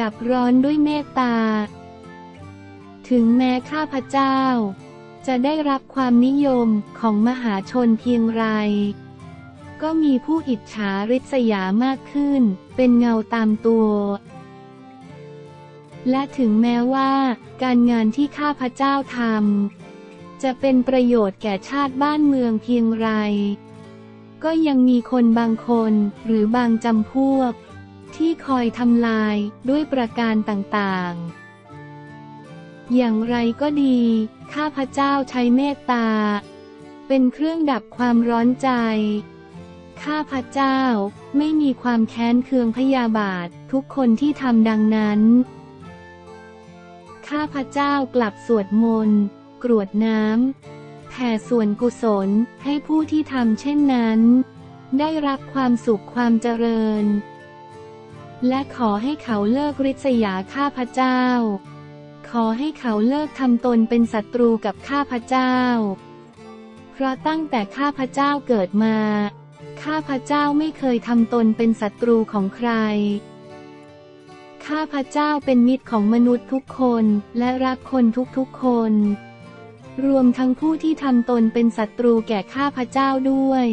ดับร้อนด้วยเมตตา ถึงแม้ข้าพเจ้า จะได้รับความนิยมของมหาชนเพียงไร ก็มีผู้อิจฉาริษยามากขึ้น เป็นเงาตามตัว และถึงแม้ว่า การงานที่ข้าพเจ้าทำจะเป็นประโยชน์แก่ชาติบ้านเมืองเพียงไร ก็ยังมีคนบางคนหรือบางจำพวก ที่คอยทำลายด้วยประการต่างๆ อย่างไรก็ดี ข้าพเจ้าใช้เมตตา เป็นเครื่องดับความร้อนใจ ข้าพเจ้าไม่มีความแค้นเคืองพยาบาททุกคนที่ทำดังนั้น ข้าพเจ้ากลับสวดมนต์กรวดน้ำแผ่ส่วนกุศลให้ผู้ที่ทำเช่นนั้น ได้รับความสุขความเจริญ และขอให้เขาเลิกริษยาข้าพเจ้า ขอให้เขาเลิกทำตนเป็นศัตรูกับข้าพเจ้า เพราะตั้งแต่ข้าพเจ้าเกิดมา ข้าพเจ้าไม่เคยทำตนเป็นศัตรูของใคร ข้าพเจ้าเป็นมิตรของมนุษย์ทุกคนและรักคนทุกๆคน รวมทั้งผู้ที่ทำตนเป็นศัตรูแก่ข้าพเจ้าด้วย